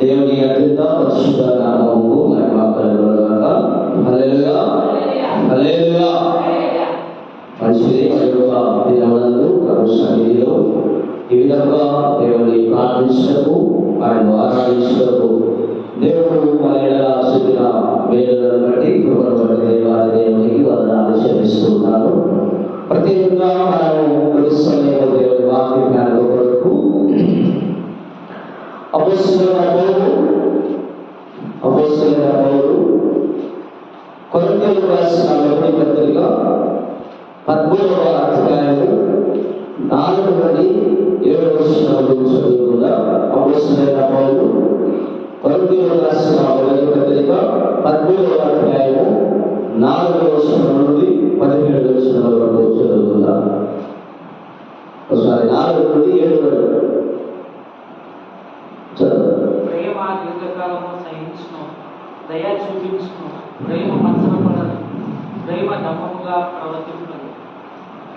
దేవుని అత్యంత పరిశుద్ధ నామము మహిమ కలుగునుగాక సన్నిధిలో ఈ విధంగా దేవుని ప్రార్థించటకు ఆయన ఆరాధించటకు దేవుడు మన చూపిన బట్టి కృపను దేవాది దేవునికి వందనాలు చెల్లిస్తున్నాను ప్రతి మనము దేవుని జ్ఞానం కొరకు అపోస్తులైన పౌలు అపోస్తులైన రాసిన మొదటి పత్రిక పద్మూడవ అధ్యాయము నాలుగు నుండి ఏడు వచనాలు చదువుకుందా అపోస్తులైన పౌలు కొరింథీయులకు రాసిన మొదటి పత్రిక పద్మూడవ అధ్యాయము నాలుగు వచనం నుండి పదిహేడు వచనాల వరకు చదువుకుందా ఒకసారి నాలుగు నుండి ఏడు వరకు చదువు మా దీర్ఘకాలము సహించును దయ చూపించును. ప్రేమ మనసనపడదు ప్రేమ దమ్మముగా ప్రవర్తింపదు.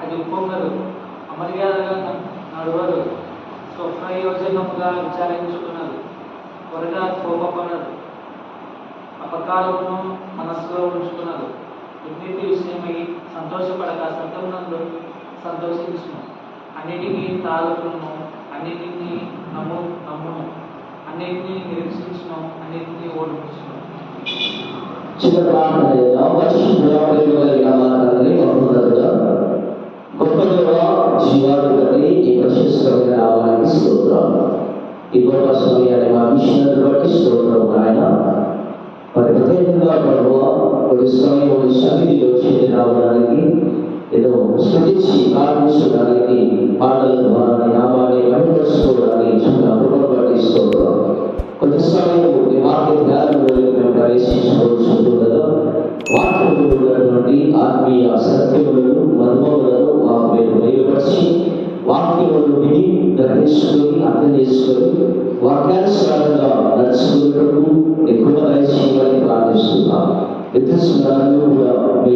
అది ఉప్పొంగదు. అమర్యాదగా నడవరు స్వప్రయోజనముగా విచారించుకున్నది త్వరగా కోపపడదు. అపకారమును మనస్సులో ఉంచుకున్నది దుర్నీతి విషయమై సంతోషపడక సత్యమునందు సంతోషించును అన్నిటికీ తాలూకును అన్నిటినీ నమ్ము నమ్మును. అన్నిటినీ నిరీక్షించును అన్నిటినీ ఓడించును చిన్న ప్రార్థన చేద్దాం పరిశుద్ధ ప్రేమ కలిగిన మా తండ్రి మహోన్నతుడా గొప్ప దేవ జీవాధిపతి ఈ ప్రశస్తమైన నామానికి స్తోత్రం ఈ గొప్ప సమయాన్ని మా విషయాన్ని బట్టి స్తోత్రం ఆయన మరి ప్రత్యేకంగా ప్రభు ఒక సమయం ఒక సన్నిధిలో చేరి రావడానికి ఏదో స్మరించి ప్రార్థించడానికి పాటల ద్వారా నామాన్ని బయటపరుచుకోవడానికి చాలా కృపను కొంత సమయం వాక్య ధ్యానంలోకి మేము కదా ఉన్నటువంటి ఆత్మీయ సత్యములను మర్మములను మాకు బయలుపరిచి వాక్యములను విని గ్రహించుకొని అర్థం చేసుకొని వాక్యానుసారంగా నడుచుకున్నట్టు ఎక్కువ దయచేయమని ప్రార్థిస్తున్నాం. వ్యత్యాసాలను కూడా మీ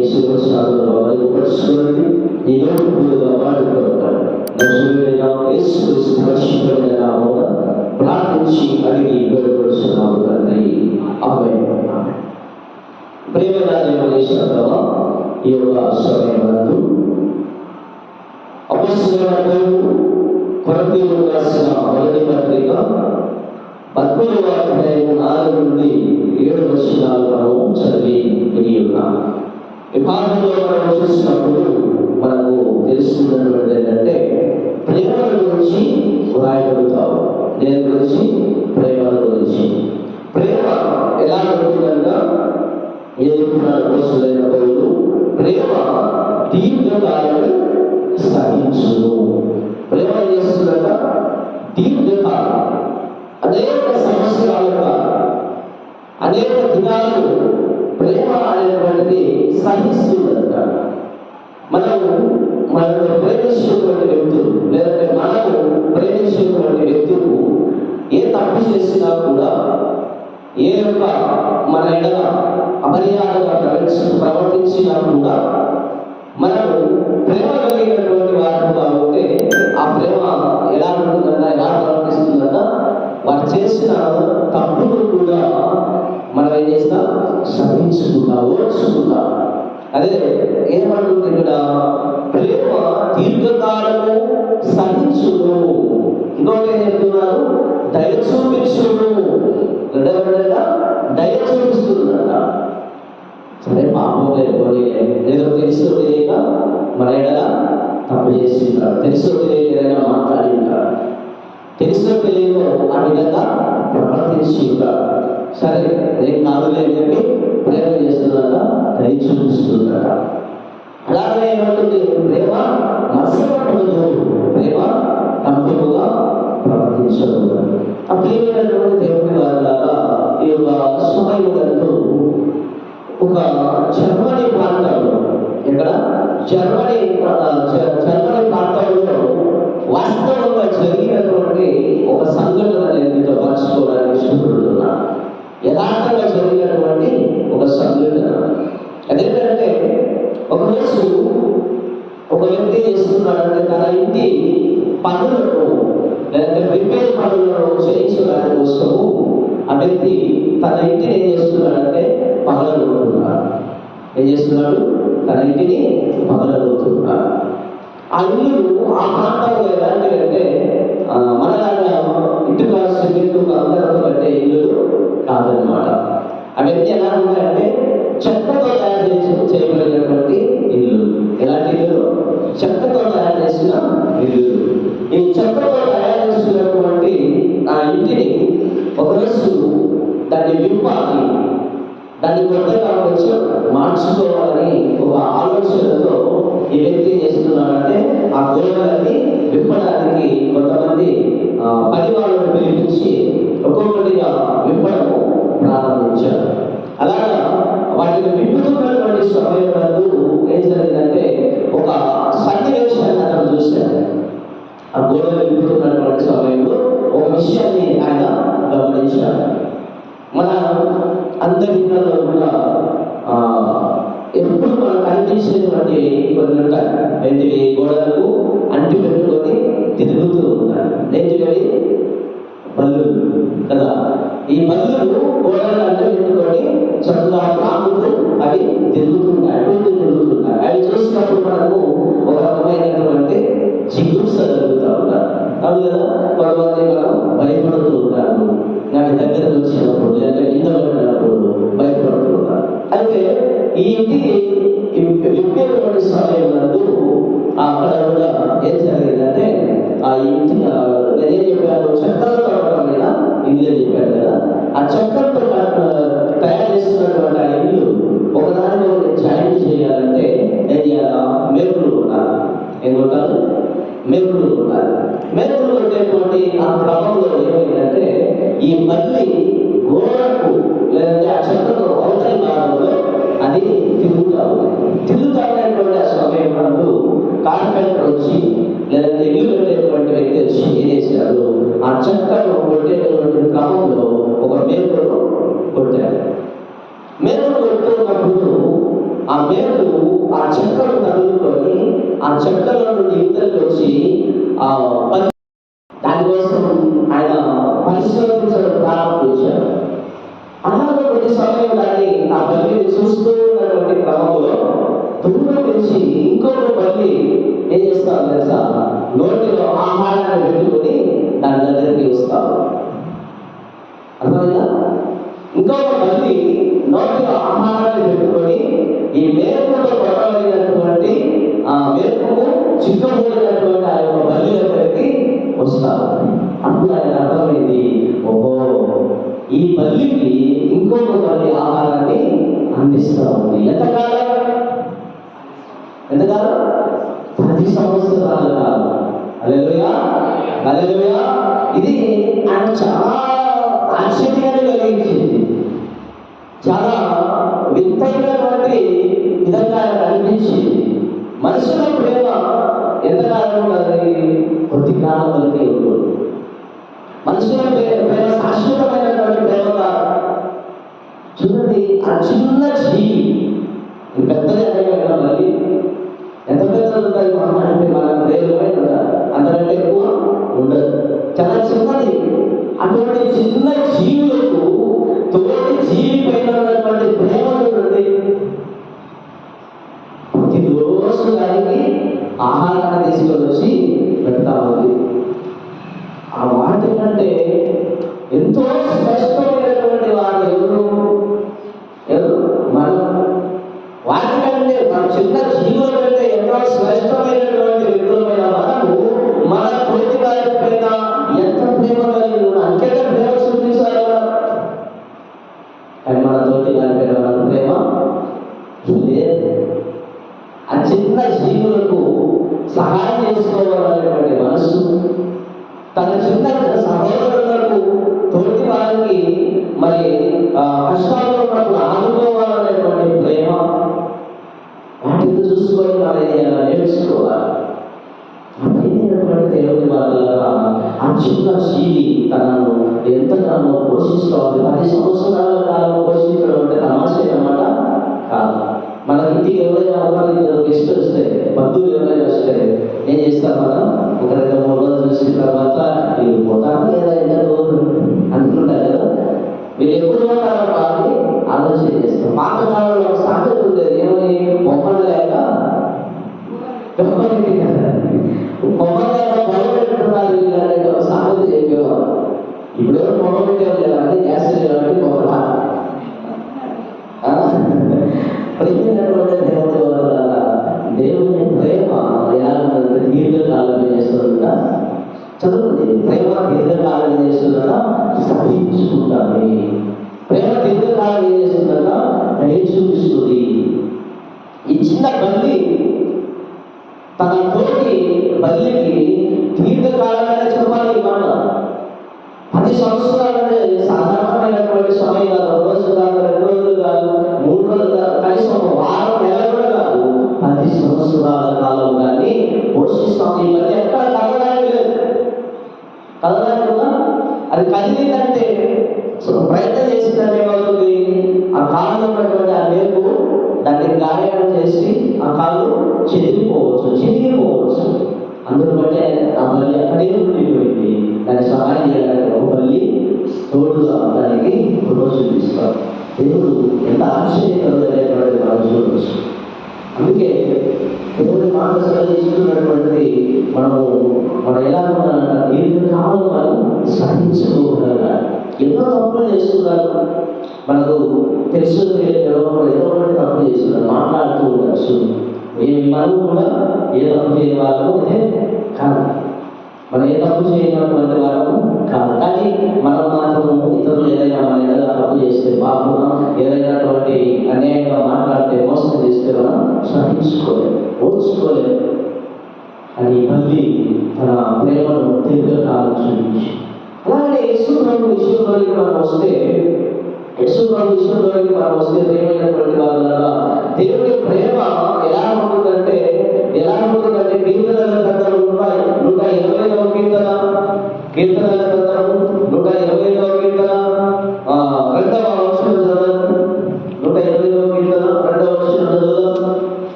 బయలుపరుచుకోండి ఈ ఈ యొక్క సమయమందు అపస్తులకు కొరతీయులు రాసిన మొదటి పత్రిక అధ్యాయం నాలుగు నుండి ఏడు వచనాలు మనము చదివి విని ఉన్నాం మనం చూసినప్పుడు మనకు తెలుస్తున్నటువంటి ఏంటంటే ప్రేమ గురించి వ్రాయగలుగుతాం దేని గురించి? ప్రేమ గురించి. ప్రేమ ఎదుర్కొన్నాడు కోసలైన పౌరులు ప్రేమ దీర్ఘకాలం సహించును. ప్రేమ ఏం దీర్ఘకాలం. అనేక సంవత్సరాలుగా అనేక దినాలు ప్రేమ అనేటువంటిది సహిస్తుందంట మనం మనల్ని ప్రేమిస్తున్నటువంటి వ్యక్తులు లేదంటే మనము ప్రేమిస్తున్నటువంటి వ్యక్తులు ఏ తప్పు చేసినా కూడా ఏ యొక్క మన ఎడల అమర్యాదగా ప్రవర్తి ప్రవర్తించినా కూడా మనం ప్రేమ కలిగినటువంటి వారుగా ఉంటే ఆ ప్రేమ ఎలా ఉంటుందంట ఎలా ప్రవర్తిస్తుందంట వారు చేసిన తప్పులు కూడా మనం ఏం చేసినా సహించుకుంటా ఓర్చుకుంటా. అదే ఏమంటుంది ఇక్కడ? ప్రేమ దీర్ఘకాలము సహించును. ఇంకోటి ఏం చెప్తున్నారు? దయ చూపించును. రెండవగా దయ చూపిస్తుందట సరే పాపం లేకపోతే ఏదో తెలుసు తెలియక మన ఎడల తప్పు చేసి ఉంటాడు తెలుసు తెలియక ఏదైనా మాట్లాడి ఉంటాడు తెలుసు తెలియక ఆ విధంగా ప్రవర్తించి ఉంటాడు సరే నేను కాదులే చెప్పి ప్రేమ చేస్తున్నట దయ చూపిస్తుందట అలాగే ఏమంటుంది? ప్రేమ మత్సరపడదు ప్రేమ కంపముగా ప్రవర్తించదు. ఆ ప్రియమైనటువంటి ఒక జర్మనీ ప్రాంతంలో ఇక్కడ జర్మనీ జ- జర్మనీ ప్రాంతంలో వాస్తవంగా జరిగినటువంటి ఒక సంఘటన నేను మీతో పంచుకోవడానికి ఇష్టపడుతున్నాను. యథార్థంగా జరిగినటువంటి ఒక సంఘటన. అదేంటంటే ఒకరోజు ఒక వ్యక్తి చేస్తున్నాడంటే తన ఇంటి పనులను లేదంటే రిపేర్ పనులను చేయించడానికి కోసం ఏం చేస్తున్నాడు? తన ఇంటిని పగలగొడుతున్నాడు. ఆ ఇల్లు ఆ ప్రాంతంలో ఎలాంటివంటే ఆ, మనలాగా ఇంటి సిమెంట్ అందరితో కట్టే ఇల్లు కాదనమాట అవన్నీ ఎలా ఉంటాయంటే చెత్తతో తయారు చేసి చేయబడినటువంటి ఇల్లు. ఎలాంటి ఇల్లు? చెత్తతో తయారు చేసిన ఇల్లు. ఈ చెత్తతో తయారు చేసినటువంటి ఆ ఇంటిని ఒక రోజు దాన్ని విప్పాలి దాన్ని కొత్తగా వచ్చి మార్చుకోవాలని ఒక ఆలోచనతో ఈ వ్యక్తి చేస్తున్నాడంటే ఆ గోడలన్నీ విప్పడానికి కొంతమంది పది పని వాళ్ళని పిలిపించి ఒక్కొక్కటిగా విప్పడము ప్రారంభించారు. అలాగా వాటిని విప్పుతున్నటువంటి సమయంలో ఏం జరిగిందంటే ఒక సన్నివేశాన్ని అతను చూశాడు. ఆ గోడలు విప్పుతున్నటువంటి సమయంలో ఒక విషయాన్ని ఆయన గమనించాడు. మన అందరి ఇళ్ళలో కూడా ఎప్పుడు మనం పనిచేసేటువంటి కొన్ని ఉంటాయి. ఏంటివి గోడలకు అంటి పెట్టుకొని తిరుగుతూ ఉంటాయి ఏంటివి బల్లు కదా? ఈ బల్లులు గోడలు అంటి పెట్టుకొని చక్కగా రాములు అవి తిరుగుతుంటాయి అటు తిరుగుతుంటాయి. అవి చూసినప్పుడు మనకు ఒక రకమైనటువంటి చికిత్స జరుగుతూ ఉంటారు. అవును కదా? కొంతమంది మనం భయపడుతూ ఉంటారు. నాకు దగ్గర వచ్చినప్పుడు లేదా కింద వెళ్ళినప్పుడు భయపడుతూ అయితే ఈ ఇంటికి విప్పేటువంటి సమయంలో అక్కడ కూడా ఏం జరిగిందంటే ఆ ఇంటి నేనేం చెప్పాను చెక్కల తోటల మీద ఇల్లు చెప్పాను కదా. ఆ చెక్కలతో తయారు చేస్తున్నటువంటి ఆ ఇల్లు ఒకదాని ఒకటి జాయింట్ చేయాలంటే ఏం చేయాలా మేకులు ఉండాలి ఏం కొట్టాలి మేకులు ఉండాలి కొట్టేటువంటి ఆ క్రమంలో ఏమైందంటే ఈ మళ్ళీ గోడకు లేదంటే ఆ చక్రంలో అవతల భాగంలో అది తిరుగుతా ఉంది. తిరుగుతా ఉన్నటువంటి ఆ సమయంలో కార్పెంటర్ వచ్చి లేదంటే ఇల్లు కట్టేటువంటి వ్యక్తి వచ్చి ఏం చేశారు? ఆ చక్రం కొట్టేటటువంటి క్రమంలో ఒక మేకును కొట్టారు. మేకులు కొట్టుకున్నప్పుడు ఆ మేకులు ఆ చక్రం తగులుకొని ఆ చెక్కల నుండి ఇద్దరికి వచ్చి ఆ దానికోసం ఆయన పరిశోధించడం చేశారు. అలాగే కొద్ది సమయం దాన్ని ఆ బల్లిని చూస్తూ ఉన్నటువంటి క్రమంలో దూరం నుంచి ఇంకొక బల్లి ఏం చేస్తారు తెలుసా? నోటిలో ఆహారాన్ని పెట్టుకొని దాని దగ్గరికి వస్తారు. అర్థమైందా? ఇంకొక బల్లి నో పెద్దది ఉంటుంది మహా అంటే మన ప్రేమపై అంతకంటే ఎక్కువ ఉండదు. చాలా చిన్నది. అటువంటి చిన్న జీవులకు తోటి జీవి పైన ఉన్నటువంటి ప్రేమ చూడండి ప్రతిరోజు దానికి ఆహారాన్ని తీసుకొని వచ్చి పెడతా ఉంది ఆ వాటి కంటే ఎంతో స్పష్టమైనటువంటి చిన్న జీవులకు సహాయం చేసుకోవాలనేటువంటి మనస్సు తన చిన్న సహోదరులకు తోటి వారికి మరి ఆ, కష్టాల్లో ఉన్నప్పుడు ఆదుకోవాలనేటువంటి ప్రేమ. వాటిని చూసుకొని వారిని నేర్చుకోవాలి. అమైనటువంటి వల్ల ఆ చిన్న జీవి తనను ఎంతగానో పోషిస్తోంది. పది సంవత్సరాల కాలం పోషించడం అంటే తమాషే అన్నమాట కాదు. మన ఇంటికి ఎవరైనా అవ్వాలి గెస్ట్ వస్తే బంధువులు ఎవరైనా వస్తే ఏం చేస్తారు మనం ఒక రెండు మూడు రోజులు చూసిన తర్వాత మీరు పోతాను లేదా ఇంకా రోజులు అంటున్నారు కదా? మీరు ఎప్పుడు ఉంటారో వాళ్ళని ఆలోచన చేస్తారు. పాత కాలంలో సాధ్యత ఉండేది. ఏమని? బొమ్మలు లేక బొమ్మలు బొమ్మలు లేక బొమ్మ పెట్టుకున్నారు వీళ్ళు సాధ్యత చెప్పేవారు. ఇప్పుడు బొమ్మ పెట్టేవాళ్ళు అంటే గ్యాస్ లేదంటే బొమ్మ ప్రేమైనటువంటి దేవుడి వల్ల దేవుని ప్రేమ ఎలా ఉందంటే దీర్ఘకాలం చేస్తుందా చదువుతుంది ప్రేమ దీర్ఘకాలం చేస్తుందా సహించుకుంటుంది ప్రేమ దీర్ఘకాలం ఏం చేస్తుందా దయ చూపిస్తుంది ఈ చిన్న బల్లి తన తోటి బల్లికి దీర్ఘకాలంగా చెప్పాలి పది సంవత్సరాలంటే సాధారణమైనటువంటి సమయం కాదు. ఒక రోజు కాదు రెండు రోజులు కాదు మూడు రోజులు కాదు కనీసం ఒక వారం నెల కూడా కాదు. పది సంవత్సరాల కాలం కానీ పోషిస్తాం ఈ మధ్య ఎక్కడ కదలడానికి లేదు. కదలడానికి అది కదిలిందంటే చేస్తున్నారు మనకు తెలుసు తెలియదు ఏదో ఒకటి తప్పు చేస్తున్నారు మాట్లాడుతూ ఉండొచ్చు ఏమి మనం కూడా ఏ తప్పు చేయని వాళ్ళము అదే కాదు మనం ఏ తప్పు చేయనటువంటి వాళ్ళము కాదు కానీ మనం మాత్రము ఇతరులు ఏదైనా మన ఏదైనా తప్పు చేస్తే పాపం ఏదైనాటువంటి అన్యాయంగా మాట్లాడితే మోసం చేస్తే మనం సహించుకోలేము ఓర్చుకోలేము అది మళ్ళీ తన ప్రేమను దీర్ఘకాలం ఆలోచించి అలాగే యేసు ప్రభు మనం వస్తే యేసు ప్రభు మనం వస్తే ప్రేమైనటువంటి వాళ్ళ దేవుడి ప్రేమ ఎలా ఉంటుందంటే ఎలా ఉంటుందంటే కీర్తనల గ్రంథం నూట నూట ఇరవైదవ కీర్తన కీర్తనల కథలు నూట ఇరవైదవ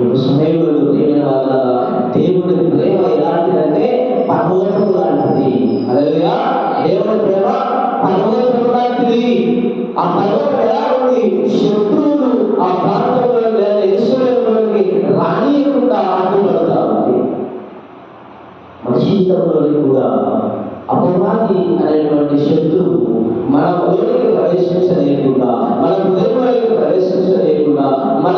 ఇప్పుడు సమయంలో ప్రేమైన వల్ల దేవుడి ప్రేమ ఎలాంటిదంటే పర్వతం లాంటిది. అదేవిధంగా దేవుడి ప్రేమ పర్వతం లాంటిది. ఆ పర్వతం ఎలా ఉంది శత్రువులు ఆ ప్రాంతంలో లేదా ఈశ్వరంలోకి రానియకుండా అడ్డుపడతా మన జీవితంలోని కూడా అపవాది అనేటువంటి శత్రువు మన లోనికి ప్రవేశించలేకుండా మన హృదయంలోకి ప్రవేశించలేకుండా మన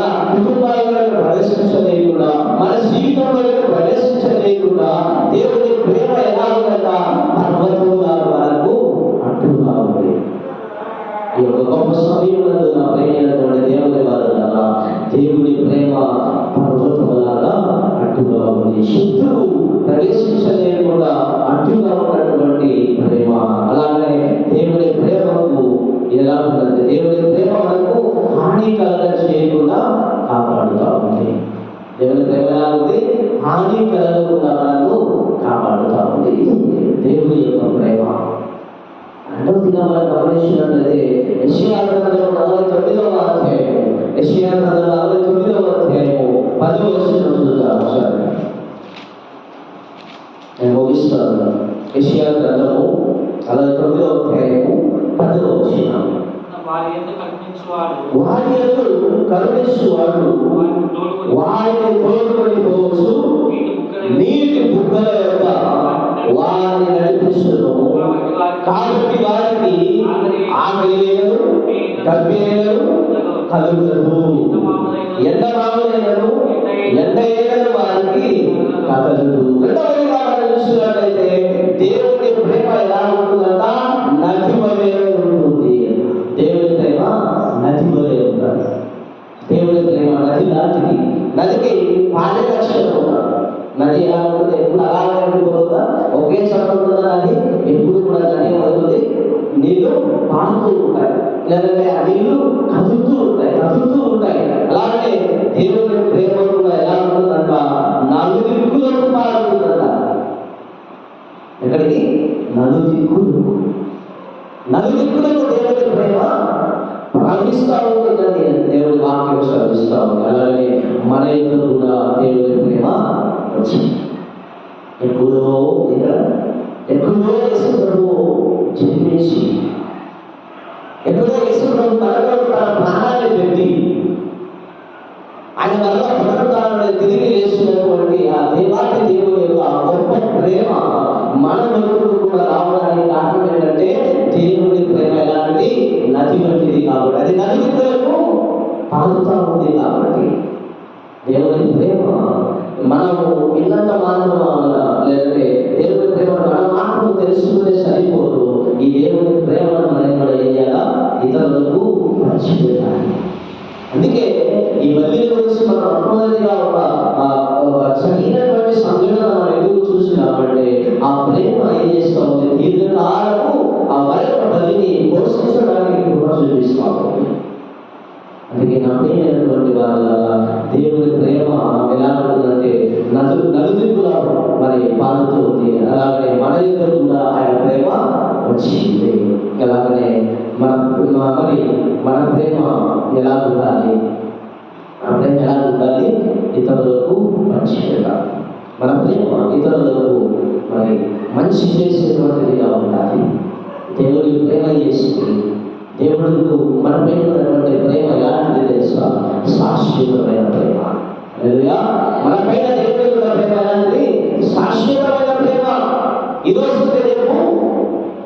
మనం గమనించినట్లయితే యెషయా గ్రంథంలో నలభై తొమ్మిదవ అధ్యాయం యెషయా గ్రంథం నలభై తొమ్మిదవ అధ్యాయము. పదవ వచనం చూద్దాం ఒకసారి. నేను ముగిస్తాను. యెషయా గ్రంథము నలభై తొమ్మిదవ అధ్యాయము పదవ వచనం. వారి ఎందుకు కనిపించువాడు వారి ఎదురు కరుణించువాడు. వారిని తోడుకొని వారిని తోడుకొని పోవచ్చు. వీటి ముక్కలు. నీటి బుగ్గల యొక్క వారిని నడిపిస్తును. కాబట్టి వారికి ఆకలి లేదు దప్పి ఎంత కలుగుతుంది ఎంత ఎండ వారికి కదలదు. రెండవదిగా మనం చూసినట్లయితే దేవుని ప్రేమ ఎలా ఉంటుందంట? నది వలె ఉంటుంది. దేవుని ప్రేమ నది వలె ఉంటుంది. దేవుని ప్రేమ నది లాంటిది. నదికి పారదర్శకత ఉండాలి నది ఎలా ఉంటుంది ఎప్పుడు అలాగే ఉండిపోతుందా ఒకే చోట అది? ఎప్పుడు కూడా నది ఏమవుతుంది నీళ్ళు పారుతూ ఉంటాయి. లేదంటే ఆ నీళ్ళు కదులుతూ ఉంటాయి కదులుతూ ఉంటాయి. అలాగే దేవుని ప్రేమ కూడా ఎలా ఉంటుందంట నాలుగు దిక్కులకు పారుతుందంట ఎక్కడికి? నలుగు దిక్కులు నలుగు దిక్కులకు దేవుని ప్రేమ ప్రవహిస్తూ ఉంటుందండి. దేవుని వాక్యం శ్రమిస్తూ అలాగే మన యొక్క కూడా దేవుని ప్రేమ వచ్చి ఎప్పుడో లేదా ఎప్పుడో యేసు ప్రభు జన్మించి ఎప్పుడో యేసు ప్రభు తనలో తన ప్రాణాన్ని పెట్టి ఆయన వల్ల పునరుద్ధారణ తిరిగి లేచినటువంటి ఆ దేవాటి దేవుని యొక్క ఆ గొప్ప ప్రేమ మన వరకు కూడా రావడానికి కారణం ఏంటంటే దేవుని ప్రేమ ఎలాంటి నది వంటిది కాబట్టి. అది నది వరకు పాలుతా ఉంది కాబట్టి. దేవుని ప్రేమ మనము ఇల్లంత మాత్రం లేదంటే దేవుని ప్రేమ మనం మాత్రం తెలుసుకునే సరిపోదు. ఈ దేవుని ప్రేమను మనం కూడా ఏం చేయాలా? ఇతరులకు పంచిపెట్టాలి. అందుకే ఈ బల్లి గురించి మనం మొట్టమొదటిగా ఒక ఆ, ఒక సంఘటన మనం ఎదురు చూసినామంటే ఆ ప్రేమ ఏం చేస్తా ఉంది దీర్ఘకాలము ఆ వైపు బలిని పోషించడానికి కృప చూపిస్తా ఉంది అందుకే నమ్మేటువంటి వాళ్ళ దేవుని ప్రేమ ఎలా నలు నదు నలుదిక్కులా మరి పాలుతూ ఉంది. అలాగే మన ఇద్దరు కూడా ఆయన ప్రేమ వచ్చింది. అలాగనే మన మరి మన ప్రేమ ఎలా ఉండాలి? మన ప్రేమ ఎలా ఉండాలి? ఇతరులకు మంచి పెట్టాలి మన ప్రేమ ఇతరులకు మరి మంచి చేసేటువంటిదిగా ఉండాలి? దేవుడికి ప్రేమ చేసింది దేవుడు మన పైన ఉన్నటువంటి ప్రేమ ఎలాంటిది తెలుసా? శాశ్వతమైన ప్రేమ. మన పైన దేవుడి ప్రేమ ఎలాంటిది శాశ్వతమైన ప్రేమ. ఈరోజు రేపు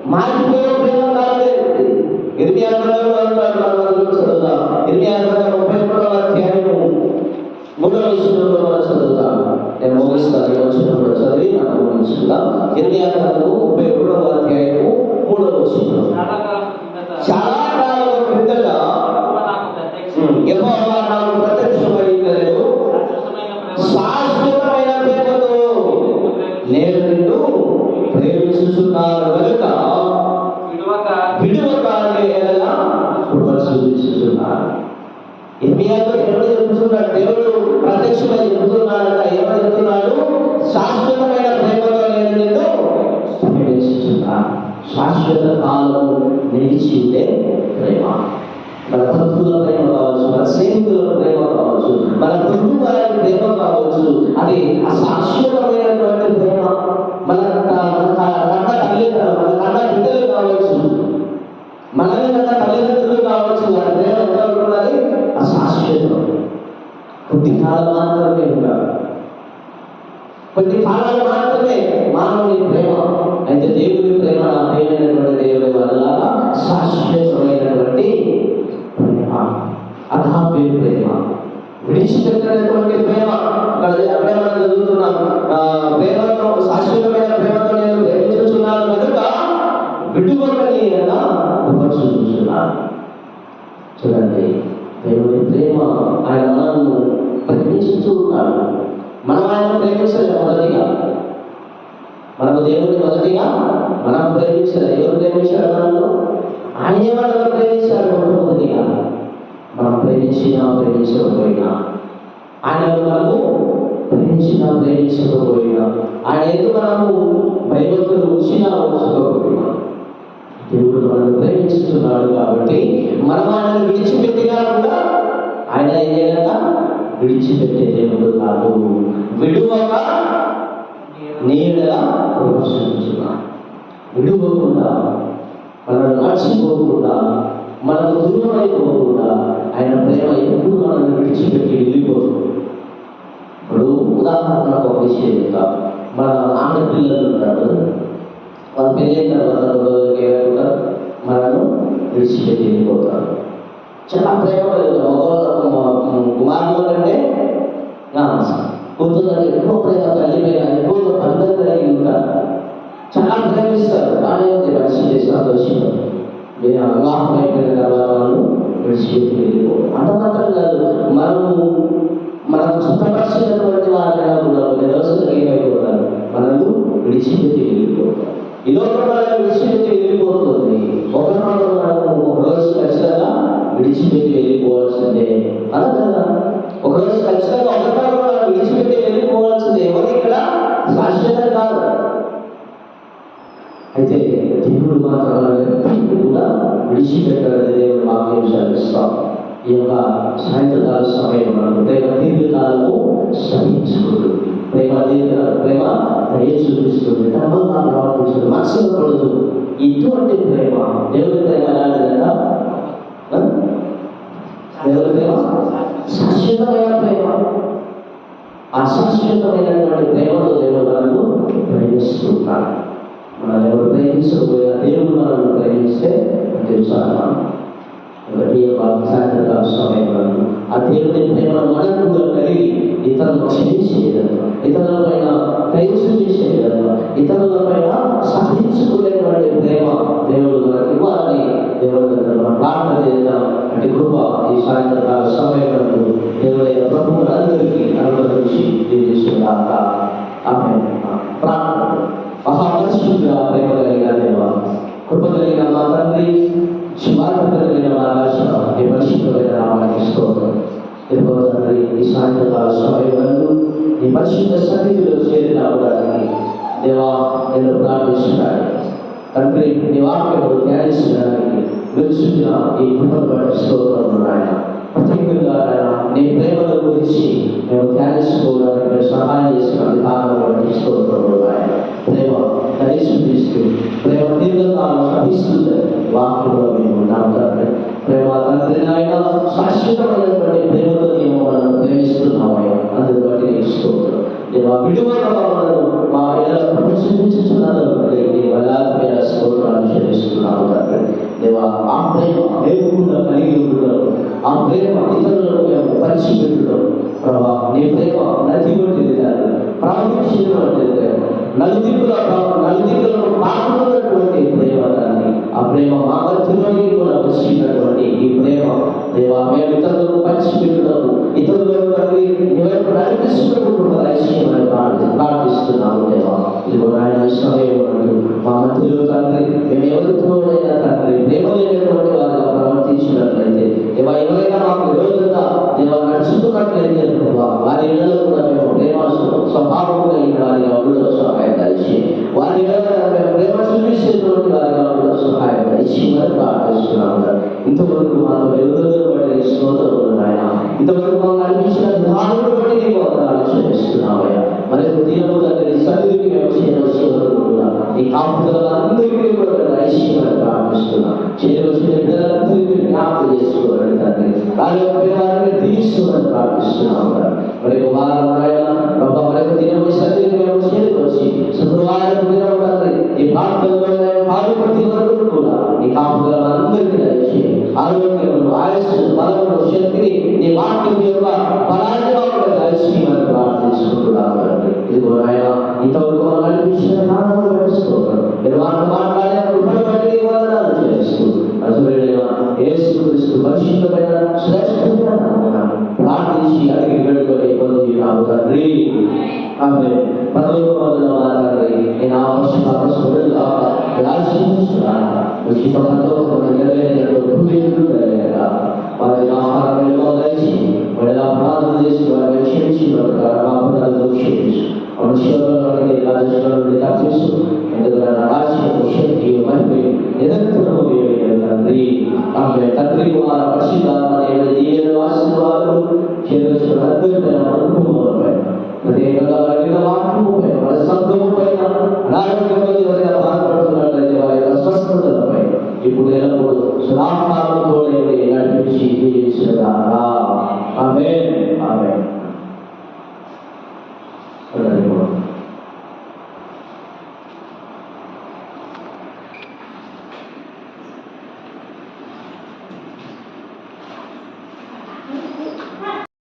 మారిపోయే ప్రేమ కాదు. ఇరవై ఆరు చదువుతాం ఇరవై ఆరు ముప్పై మూడవ అధ్యాయము మూడవ విషయంలో చదువుతాం నేను ముగిస్తాను. చదివి నాకు ఇరవై ముప్పై ఇర్మియాతో ఎవరు చెప్తున్నాడు దేవుడు ప్రత్యక్షమై చెబుతున్నాడట ఏమని చెప్తున్నాడు శాశ్వతమైన ప్రేమతో నేను నిన్ను ప్రేమించుచున్నాను శాశ్వత కాలం నిలిచి ఉండే ప్రేమ. మన భక్తుల ప్రేమ కావచ్చు మన స్నేహితుల ప్రేమ కావచ్చు మన కుటుంబ వారి ప్రేమ కావచ్చు అది అశాశ్వతమైనటువంటి ప్రేమ కొద్ది మాత్రమే ఉండాలి. కొద్ది కాలాలు మాత్రమే మానవుని ప్రేమ. అయితే దేవుని ప్రేమ నా ప్రేమైనటువంటి దేవుడి వల్ల శాశ్వతమైనటువంటి ప్రేమ. అధాపే ప్రేమ. విడిచిపెట్టినటువంటి ప్రేమ. అక్కడ మనం చదువుతున్నాం ఆ, శాశ్వతమైన ప్రేమ మనం ఆయన ప్రేమించలే మొదటిగా. మనకు దేవుడిని మొదటిగా మనం ప్రేమించాలి ఎవరు ప్రేమించాడు మనల్ని ఆయనే మనల్ని ప్రేమించాడు మొట్టమొదటిగా మనం ప్రేమించినా ప్రేమించకపోయినా. ఆయన మనము ప్రేమించినా ప్రేమించకపోయినా. ఆయన ఎందుకు మనము భయభక్తులు ఉంచినా ఉంచకపోయినా. దేవుడు మనల్ని ప్రేమించుతున్నాడు కాబట్టి మనం ఆయనను విడిచిపెట్టినా కూడా ఆయన ఏం విడిచిపెట్టే దేవుడు కాదు. విడువక నీడగా ప్రోత్సహించున్నాడు విడువకుండా మనల్ని నడిచిపోకుండా మనకు దూరమైపోకుండా ఆయన ప్రేమ ఎప్పుడు మనల్ని విడిచిపెట్టి వెళ్ళిపోతుంది. ఇప్పుడు ఉదాహరణకు ఒక విషయం చెప్తా. మన ఆడపిల్లలు ఉంటాడు వాళ్ళ పెళ్ళైన తర్వాత మనను విడిచిపెట్టి వెళ్ళిపోతారు. చాలా ప్రేమ కుమారుడు అంటే కూతురు ఎక్కువ ప్రేమ తల్లి మీద ఎక్కువ బంధం కలిగి ఉంటారు. చాలా ప్రేమిస్తారు కానీ ఉంది చేసిన దోషంలో మీరు వివాహం అయిపోయిన తర్వాత వాళ్ళు విడిచిపెట్టి అంత మాత్రం కాదు. మనము మనకు సుఖపరిచినటువంటి ఎలా ఉన్నారు కొన్ని రోజులు ఏమైపోతారు మనకు విడిచిపెట్టి వెళ్ళిపోతారు ఇదొక మనం విడిచిపెట్టి వెళ్ళిపోతుంది. ఒక మనం మనము ఖచ్చితంగా విడిచిపెట్టి వెళ్ళిపోవాల్సిందే అలా కదా ఒక మనల్ని ఎవరు ప్రేమించకపోయినా దేవుడు మనల్ని ప్రేమిస్తే తెలుసా ఒకటి సాయంత్రకాల సమయంలో ఆ దేవుని ప్రేమ మనకు కూడా కలిగి ఇతరులను క్షమించే విధంగా ఇతరుల పైన దయచు చేసే విధంగా ఇతరుల పైన సహించుకునేటువంటి ప్రేమ దేవుడు మనకి ఇవ్వాలని దేవుడి దగ్గర మనం ప్రార్థన చేద్దాం అంటే కృప ఈ సాయంత్రకాల సమయంలో దేవుడైన ప్రభువులందరికీ అనుగ్రహించి దీవించుగాక ఆమె ప్రార్థన మహాపరిశుద్ధ ప్రేమ కలిగిన దేవ కృప కలిగిన మా తండ్రి శివార్త కలిగిన మా రాష్ట్ర ఈ పరిశుద్ధమైన నామానికి స్తోత్రం ఇదిగో తండ్రి ఈ సాయంత్రకాల సమయంలో ఈ పరిశుద్ధ సన్నిధిలో చేరి రావడానికి దేవా నేను ప్రార్థిస్తున్నాను తండ్రి నీ వాక్యము ధ్యానించడానికి వెలుచున్న ఈ కుటుంబ స్తోత్రం నాయన ప్రత్యేకంగా నీ ప్రేమల గురించి మేము ధ్యానించుకోవడానికి సహాయం చేసిన విధానం బట్టి స్తోత్రం నాయన ప్రేమ దయచూపిస్తూ ప్రేమ దీర్ఘకాలం సహిస్తుంది వాక్యంలో మేము ఉన్నాం ప్రేమ తండ్రి నాయన శాశ్వతమైనటువంటి ప్రేమతో మేము మనం ప్రేమిస్తున్నామయ్యా. అందుని బట్టి నీకు స్తోత్రం. దేవా విడువల మా ఇలా ప్రశంసించుచున్నాను నీ వల్లాపైన స్తోత్రాలు చెల్లిస్తున్నాము తండ్రి. దేవా ఆ ప్రేమ లేకుండా కలిగి ఉండడం ఆ ప్రేమ ఇతరులను మేము పరిచిపెట్టడం ప్రభా నీ ప్రేమ నది వంటిది తండ్రి ప్రవహించినటువంటిది ప్రేమ నలుదిక్కుల నలుదిక్కులను పాకున్నటువంటి ప్రేమ తండ్రి ఆ ప్రేమ మా మధ్యలోకి కూడా వచ్చినటువంటి ఈ ప్రేమ దేవా మేము ఇతరులను ఇతరులను తండ్రి ఎవరు ప్రార్థిస్తున్నాము దేవా. ఇదిగో నాయన మా మధ్యలో తండ్రి మేము ఎవరితోనైనా తండ్రి ప్రేమ లేనటువంటి వారిగా ప్రవర్తించినట్లయితే ఎవరైనా నాయన ఇంతవరకు మాకు అనిపించిన విధానం బట్టి నీకు వందనాలు చెల్లిస్తున్నామయ్యా మరి దినము తండ్రి సన్నిధికి మేము చేయవలసి వరకు కూడా ఈ కాపుదల అందరికీ కూడా ఐశ్వర్యం ప్రార్థిస్తున్నా చేయవలసిన బిడ్డలందరికీ జ్ఞాపకం చేసుకోవాలని తండ్రి వారి యొక్క పిల్లవారిని దీవిస్తున్నాను ప్రార్థిస్తున్నాము మరి ఒక వారం నాయన ప్రభా మరి ఒక దినము సన్నిధికి మేము చేరుకొచ్చి శుక్రవారం దినం తండ్రి ఈ ప్రార్థనలో పాల్పడి వరకు కూడా ఈ కాపుదల అందరికీ దయచేసి తండ్రి. ఇదిగో నాయన ఇంతవరకు మనం నడిపించిన నామములు నడుస్తున్నాం మీరు మాట మాట్లాడే కృపను బట్టి నీకు వందనాలు చేస్తూ అసలు యేసుక్రీస్తు పరిశుద్ధమైన శ్రేష్టమైన నామమున ప్రార్థించి అడిగి వేడుకొని పొంది నాము తండ్రి ఆమె పదవుల తండ్రి నేను ఆవశ్యక ఆశిస్తున్నాను ఉచిత పదవులను నెరవేరినట్టు